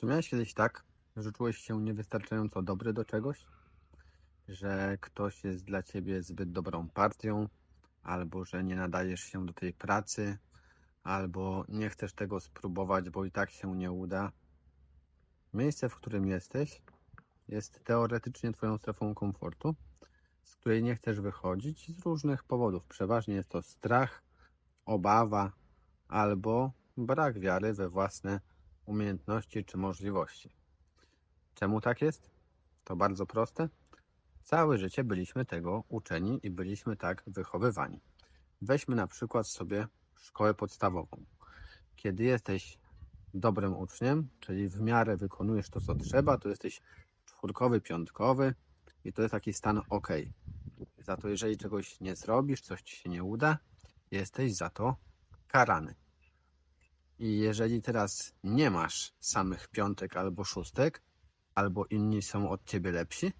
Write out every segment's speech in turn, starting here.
Czy miałeś kiedyś tak, że czułeś się niewystarczająco dobry do czegoś? Że ktoś jest dla ciebie zbyt dobrą partią, albo że nie nadajesz się do tej pracy, albo nie chcesz tego spróbować, bo i tak się nie uda? Miejsce, w którym jesteś, jest teoretycznie Twoją strefą komfortu, z której nie chcesz wychodzić z różnych powodów. Przeważnie jest to strach, obawa albo brak wiary we własne umiejętności czy możliwości. Czemu tak jest? To bardzo proste. Całe życie byliśmy tego uczeni i byliśmy tak wychowywani. Weźmy na przykład sobie szkołę podstawową. Kiedy jesteś dobrym uczniem, czyli w miarę wykonujesz to, co trzeba, to jesteś czwórkowy, piątkowy i to jest taki stan ok. Za to, jeżeli czegoś nie zrobisz, coś ci się nie uda, jesteś za to karany. I jeżeli teraz nie masz samych piątek albo szóstek, albo inni są od ciebie lepsi,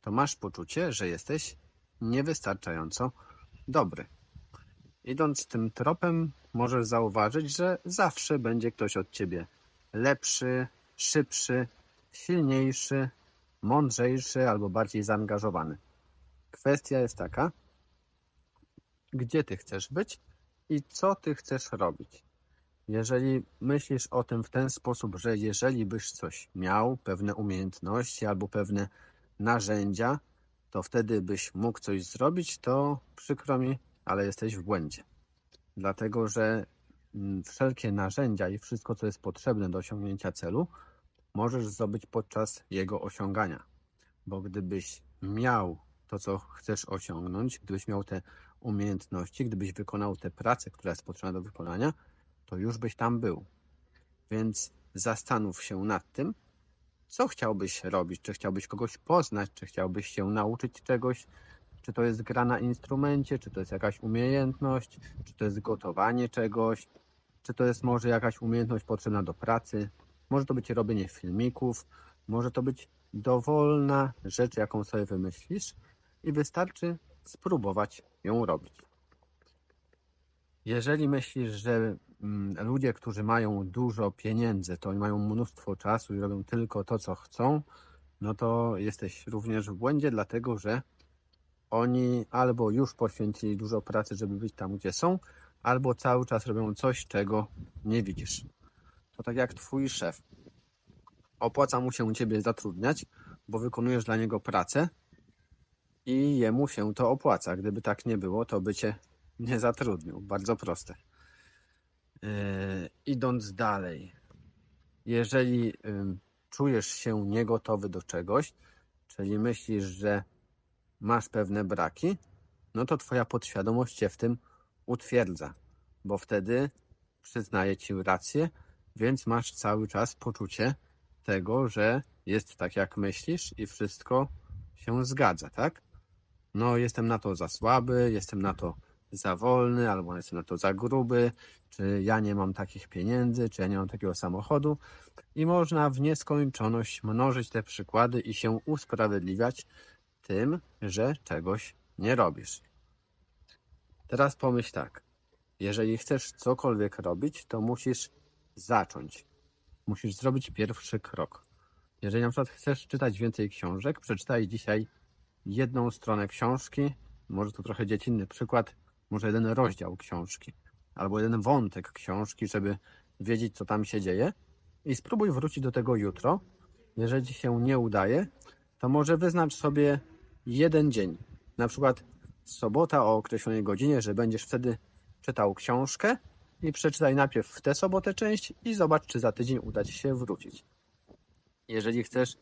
to masz poczucie, że jesteś niewystarczająco dobry. Idąc tym tropem, możesz zauważyć, że zawsze będzie ktoś od ciebie lepszy, szybszy, silniejszy, mądrzejszy albo bardziej zaangażowany. Kwestia jest taka, gdzie ty chcesz być i co ty chcesz robić. Jeżeli myślisz o tym w ten sposób, że jeżeli byś coś miał, pewne umiejętności albo pewne narzędzia, to wtedy byś mógł coś zrobić, to przykro mi, ale jesteś w błędzie. Dlatego, że mm, wszelkie narzędzia i wszystko, co jest potrzebne do osiągnięcia celu, możesz zdobyć podczas jego osiągania. Bo gdybyś miał to, co chcesz osiągnąć, gdybyś miał te umiejętności, gdybyś wykonał tę pracę, która jest potrzebna do wykonania, to już byś tam był. Więc zastanów się nad tym, co chciałbyś robić. Czy chciałbyś kogoś poznać, czy chciałbyś się nauczyć czegoś, czy to jest gra na instrumencie, czy to jest jakaś umiejętność, czy to jest gotowanie czegoś, czy to jest może jakaś umiejętność potrzebna do pracy, może to być robienie filmików, może to być dowolna rzecz, jaką sobie wymyślisz i wystarczy spróbować ją robić. Jeżeli myślisz, że ludzie, którzy mają dużo pieniędzy, to mają mnóstwo czasu i robią tylko to, co chcą, no to jesteś również w błędzie, dlatego że oni albo już poświęcili dużo pracy, żeby być tam, gdzie są, albo cały czas robią coś, czego nie widzisz. To tak jak twój szef. Opłaca mu się ciebie zatrudniać, bo wykonujesz dla niego pracę i jemu się to opłaca. Gdyby tak nie było, to by cię nie zatrudnił. Bardzo proste. Yy, idąc dalej, jeżeli czujesz się niegotowy do czegoś, czyli myślisz, że masz pewne braki, no to twoja podświadomość cię w tym utwierdza, bo wtedy przyznaje ci rację, więc masz cały czas poczucie tego, że jest tak jak myślisz i wszystko się zgadza, tak? No, jestem na to za słaby, jestem na to za wolny, albo jestem na to za gruby, czy ja nie mam takich pieniędzy, czy ja nie mam takiego samochodu. I można w nieskończoność mnożyć te przykłady i się usprawiedliwiać tym, że czegoś nie robisz. Teraz pomyśl tak. Jeżeli chcesz cokolwiek robić, to musisz zacząć. Musisz zrobić pierwszy krok. Jeżeli na przykład chcesz czytać więcej książek, przeczytaj dzisiaj jedną stronę książki, może to trochę dziecinny przykład, może jeden rozdział książki, albo jeden wątek książki, żeby wiedzieć, co tam się dzieje i spróbuj wrócić do tego jutro. Jeżeli ci się nie udaje, to może wyznacz sobie jeden dzień, na przykład sobota o określonej godzinie, że będziesz wtedy czytał książkę i przeczytaj najpierw w tę sobotę część i zobacz, czy za tydzień uda ci się wrócić. Jeżeli chcesz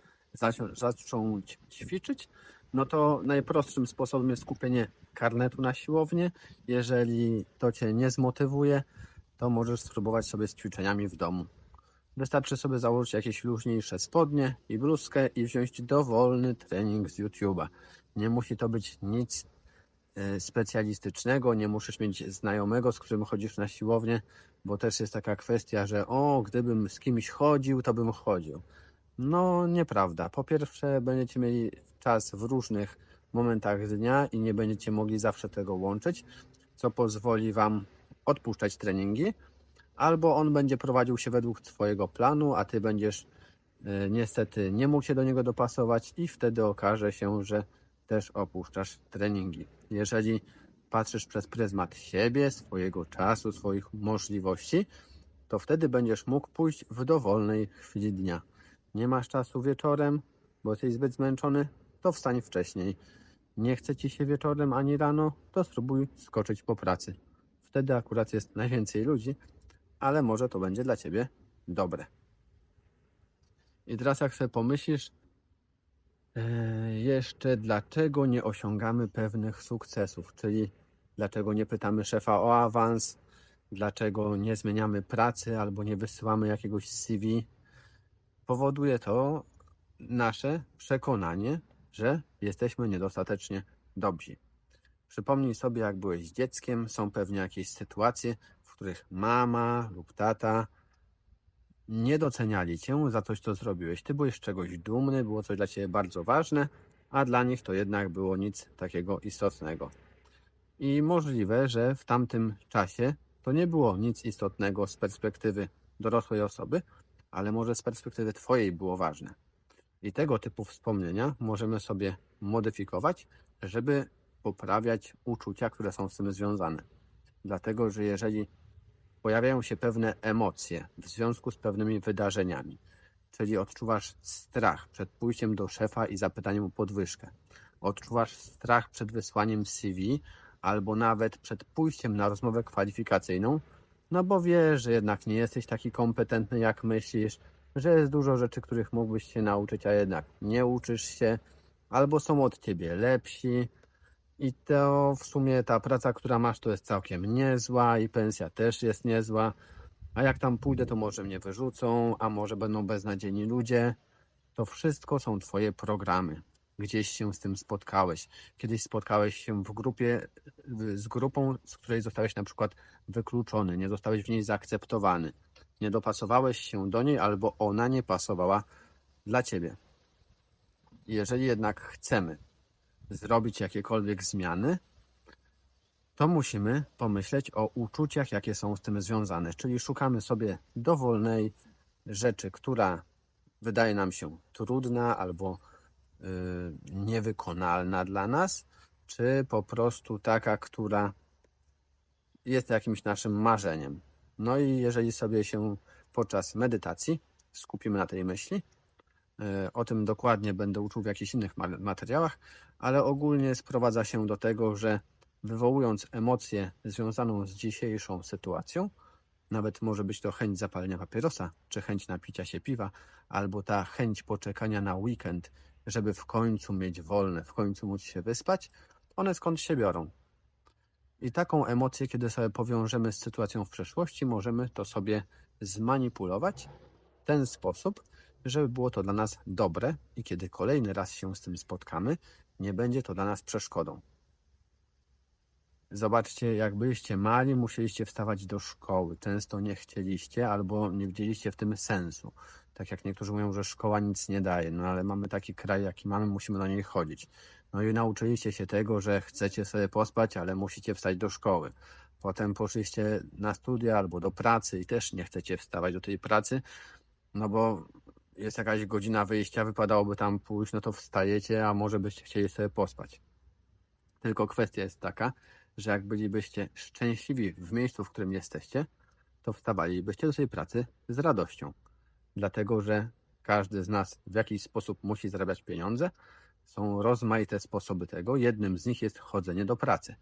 zacząć ćwiczyć, no to najprostszym sposobem jest kupienie karnetu na siłownię. Jeżeli to Cię nie zmotywuje, to możesz spróbować sobie z ćwiczeniami w domu. Wystarczy sobie założyć jakieś luźniejsze spodnie i bluzkę i wziąć dowolny trening z YouTube'a. Nie musi to być nic e, specjalistycznego, nie musisz mieć znajomego, z którym chodzisz na siłownię, bo też jest taka kwestia, że o, gdybym z kimś chodził, to bym chodził. No, nieprawda. Po pierwsze, będziecie mieli czas w różnych momentach dnia i nie będziecie mogli zawsze tego łączyć, co pozwoli Wam odpuszczać treningi, albo on będzie prowadził się według Twojego planu, a Ty będziesz e, niestety nie mógł się do niego dopasować i wtedy okaże się, że też opuszczasz treningi. Jeżeli patrzysz przez pryzmat siebie, swojego czasu, swoich możliwości, to wtedy będziesz mógł pójść w dowolnej chwili dnia. Nie masz czasu wieczorem, bo jesteś zbyt zmęczony, to wstań wcześniej. Nie chce ci się wieczorem ani rano, to spróbuj skoczyć po pracy. Wtedy akurat jest najwięcej ludzi, ale może to będzie dla ciebie dobre. I teraz jak sobie pomyślisz, e, jeszcze dlaczego nie osiągamy pewnych sukcesów, czyli dlaczego nie pytamy szefa o awans, dlaczego nie zmieniamy pracy albo nie wysyłamy jakiegoś CV, powoduje to nasze przekonanie, że jesteśmy niedostatecznie dobrzy. Przypomnij sobie, jak byłeś dzieckiem, są pewnie jakieś sytuacje, w których mama lub tata nie doceniali cię za coś, co zrobiłeś. Ty byłeś czegoś dumny, było coś dla ciebie bardzo ważne, a dla nich to jednak było nic takiego istotnego. I możliwe, że w tamtym czasie to nie było nic istotnego z perspektywy dorosłej osoby, ale może z perspektywy Twojej było ważne. I tego typu wspomnienia możemy sobie modyfikować, żeby poprawiać uczucia, które są z tym związane. Dlatego, że jeżeli pojawiają się pewne emocje w związku z pewnymi wydarzeniami, czyli odczuwasz strach przed pójściem do szefa i zapytaniem o podwyżkę, odczuwasz strach przed wysłaniem CV albo nawet przed pójściem na rozmowę kwalifikacyjną, no bo wiesz, że jednak nie jesteś taki kompetentny, jak myślisz, że jest dużo rzeczy, których mógłbyś się nauczyć, a jednak nie uczysz się, albo są od ciebie lepsi. I to w sumie ta praca, która masz, to jest całkiem niezła i pensja też jest niezła. A jak tam pójdę, to może mnie wyrzucą, a może będą beznadziejni ludzie. To wszystko są twoje programy. Gdzieś się z tym spotkałeś. Kiedyś spotkałeś się w grupie z grupą, z której zostałeś na przykład wykluczony, nie zostałeś w niej zaakceptowany nie dopasowałeś się do niej albo ona nie pasowała dla ciebie. Jeżeli jednak chcemy zrobić jakiekolwiek zmiany, to musimy pomyśleć o uczuciach, jakie są z tym związane. Czyli szukamy sobie dowolnej rzeczy, która wydaje nam się trudna albo niewykonalna dla nas, czy po prostu taka, która jest jakimś naszym marzeniem. No i jeżeli sobie się podczas medytacji skupimy na tej myśli, e, o tym dokładnie będę uczył w jakichś innych materiałach, ale ogólnie sprowadza się do tego, że wywołując emocję związaną z dzisiejszą sytuacją, nawet może być to chęć zapalenia papierosa, czy chęć napicia się piwa, albo ta chęć poczekania na weekend, żeby w końcu mieć wolne, w końcu móc się wyspać, one skąd się biorą? I taką emocję, kiedy sobie powiążemy z sytuacją w przeszłości, możemy to sobie zmanipulować w ten sposób, żeby było to dla nas dobre i kiedy kolejny raz się z tym spotkamy, nie będzie to dla nas przeszkodą. Zobaczcie, jak byliście mali, musieliście wstawać do szkoły. Często nie chcieliście albo nie widzieliście w tym sensu. Tak jak niektórzy mówią, że szkoła nic nie daje, no ale mamy taki kraj, jaki mamy, musimy na niej chodzić. No i nauczyliście się tego, że chcecie sobie pospać, ale musicie wstać do szkoły. Potem poszliście na studia albo do pracy i też nie chcecie wstawać do tej pracy, no bo jest jakaś godzina wyjścia, wypadałoby tam pójść, no to wstajecie, a może byście chcieli sobie pospać. Tylko kwestia jest taka, że jak bylibyście szczęśliwi w miejscu, w którym jesteście, to wstawalibyście do tej pracy z radością. Dlatego, że każdy z nas w jakiś sposób musi zarabiać pieniądze, są rozmaite sposoby tego. Jednym z nich jest chodzenie do pracy.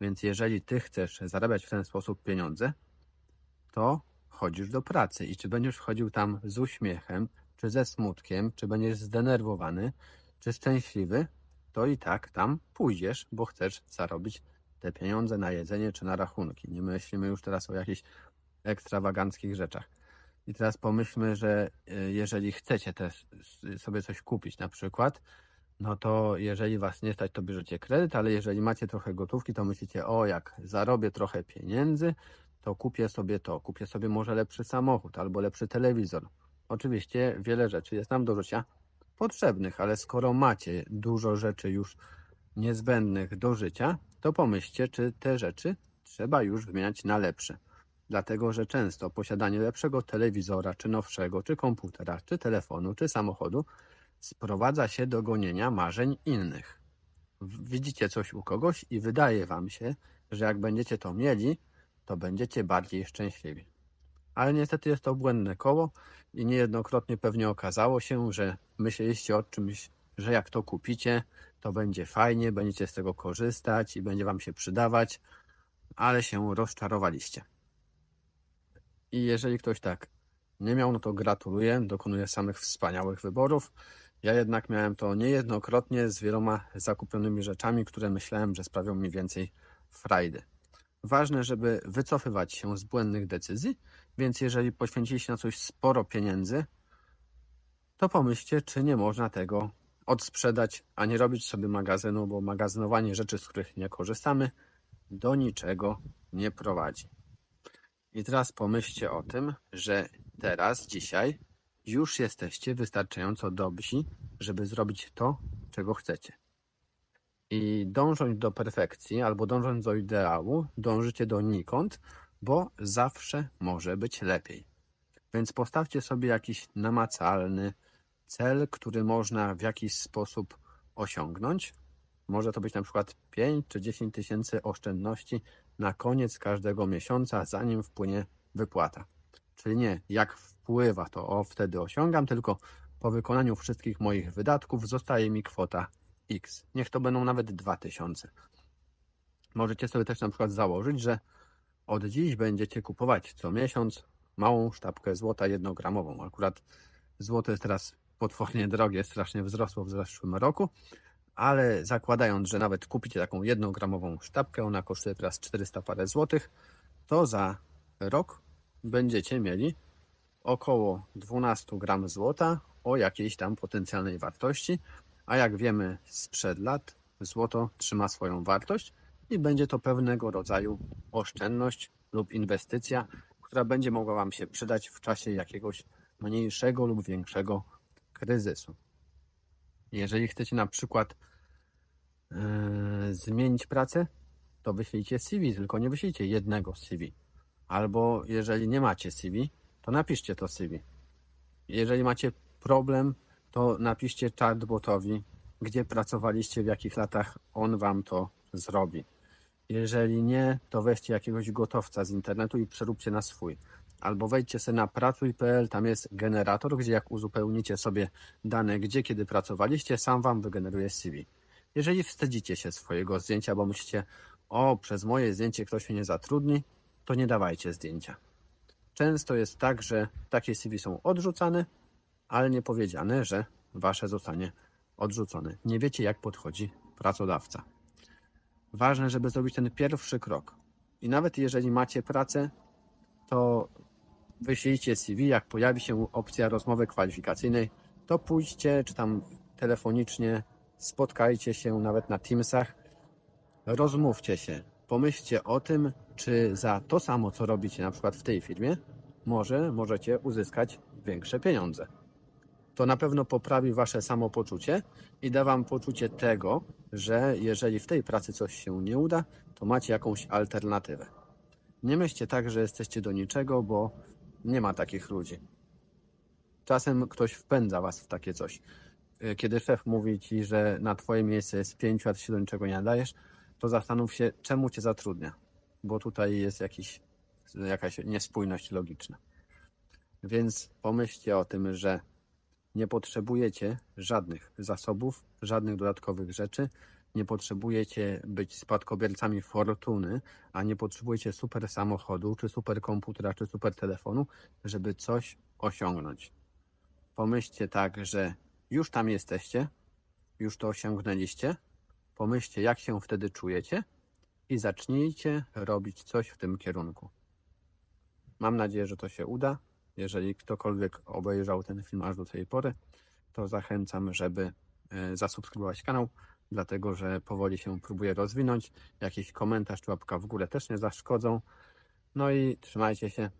Więc jeżeli ty chcesz zarabiać w ten sposób pieniądze, to chodzisz do pracy. I czy będziesz wchodził tam z uśmiechem, czy ze smutkiem, czy będziesz zdenerwowany, czy szczęśliwy, to i tak tam pójdziesz, bo chcesz zarobić te pieniądze na jedzenie czy na rachunki. Nie myślimy już teraz o jakichś ekstrawaganckich rzeczach. I teraz pomyślmy, że e, jeżeli chcecie sobie coś kupić, na przykład, no to jeżeli was nie stać, to bierzecie kredyt, ale jeżeli macie trochę gotówki, to myślicie, o jak zarobię trochę pieniędzy, to kupię sobie to, kupię sobie może lepszy samochód albo lepszy telewizor. Oczywiście wiele rzeczy jest nam do życia potrzebnych, ale skoro macie dużo rzeczy już niezbędnych do życia, to pomyślcie, czy te rzeczy trzeba już wymieniać na lepsze. Dlatego, że często posiadanie lepszego telewizora, czy nowszego, czy komputera, czy telefonu, czy samochodu sprowadza się do gonienia marzeń innych. Widzicie coś u kogoś i wydaje wam się, że jak będziecie to mieli, to będziecie bardziej szczęśliwi. Ale niestety jest to błędne koło i niejednokrotnie pewnie okazało się, że myśleliście o czymś, że jak to kupicie, to będzie fajnie, będziecie z tego korzystać i będzie wam się przydawać, ale się rozczarowaliście. I jeżeli ktoś tak nie miał, no to gratuluję, dokonuję samych wspaniałych wyborów. Ja jednak miałem to niejednokrotnie z wieloma zakupionymi rzeczami, które myślałem, że sprawią mi więcej frajdy. Ważne, żeby wycofywać się z błędnych decyzji, więc jeżeli poświęciliście na coś sporo pieniędzy, to pomyślcie, czy nie można tego odsprzedać, a nie robić sobie magazynu, bo magazynowanie rzeczy, z których nie korzystamy, do niczego nie prowadzi. I teraz pomyślcie o tym, że teraz, dzisiaj, już jesteście wystarczająco dobrzy, żeby zrobić to, czego chcecie. I dążąc do perfekcji albo dążąc do ideału, dążycie donikąd, bo zawsze może być lepiej. Więc postawcie sobie jakiś namacalny cel, który można w jakiś sposób osiągnąć. Może to być na przykład 5 czy 10 tysięcy oszczędności na koniec każdego miesiąca, zanim wpłynie wypłata. Czyli nie jak wpływa, to o wtedy osiągam, tylko po wykonaniu wszystkich moich wydatków zostaje mi kwota X. Niech to będą nawet 2000. Możecie sobie też na przykład założyć, że od dziś będziecie kupować co miesiąc małą sztabkę złota jednogramową. Akurat złoto jest teraz potwornie drogie, strasznie wzrosło w zeszłym roku, ale zakładając, że nawet kupicie taką jednogramową sztabkę, ona kosztuje teraz 400 parę złotych, to za rok będziecie mieli około 12 gram złota o jakiejś tam potencjalnej wartości, a jak wiemy sprzed lat, złoto trzyma swoją wartość i będzie to pewnego rodzaju oszczędność lub inwestycja, która będzie mogła Wam się przydać w czasie jakiegoś mniejszego lub większego kryzysu. Jeżeli chcecie na przykład yy, zmienić pracę, to wyślijcie CV, tylko nie wyślijcie jednego CV. Albo jeżeli nie macie CV, to napiszcie to CV. Jeżeli macie problem, to napiszcie chatbotowi, gdzie pracowaliście, w jakich latach on wam to zrobi. Jeżeli nie, to weźcie jakiegoś gotowca z internetu i przeróbcie na swój. Albo wejdźcie sobie na pracuj.pl, tam jest generator, gdzie jak uzupełnicie sobie dane, gdzie kiedy pracowaliście, sam wam wygeneruje CV. Jeżeli wstydzicie się swojego zdjęcia, bo myślicie, o, przez moje zdjęcie ktoś mnie nie zatrudni, to nie dawajcie zdjęcia. Często jest tak, że takie CV są odrzucane, ale nie powiedziane, że wasze zostanie odrzucone. Nie wiecie, jak podchodzi pracodawca. Ważne, żeby zrobić ten pierwszy krok. I nawet jeżeli macie pracę, to wyślijcie CV, jak pojawi się opcja rozmowy kwalifikacyjnej, to pójdźcie, czy tam telefonicznie, spotkajcie się nawet na Teamsach, rozmówcie się, pomyślcie o tym, czy za to samo, co robicie na przykład w tej firmie, może możecie uzyskać większe pieniądze. To na pewno poprawi wasze samopoczucie i da wam poczucie tego, że jeżeli w tej pracy coś się nie uda, to macie jakąś alternatywę. Nie myślcie tak, że jesteście do niczego, bo nie ma takich ludzi. Czasem ktoś wpędza was w takie coś. Y, Kiedy szef mówi ci, że na twoje miejsce jest pięciu, a ty się do niczego nie nadajesz, to zastanów się, czemu cię zatrudnia. Bo tutaj jest jakiś, jakaś niespójność logiczna. Więc pomyślcie o tym, że nie potrzebujecie żadnych zasobów, żadnych dodatkowych rzeczy. Nie potrzebujecie być spadkobiercami fortuny, a nie potrzebujecie super samochodu, czy super komputera, czy super telefonu, żeby coś osiągnąć. Pomyślcie tak, że już tam jesteście, już to osiągnęliście. Pomyślcie, jak się wtedy czujecie i zacznijcie robić coś w tym kierunku. Mam nadzieję, że to się uda. Jeżeli ktokolwiek obejrzał ten film aż do tej pory, to zachęcam, żeby e, zasubskrybować kanał, dlatego że powoli się próbuję rozwinąć. Jakiś komentarz czy łapka w górę też nie zaszkodzą. No i trzymajcie się.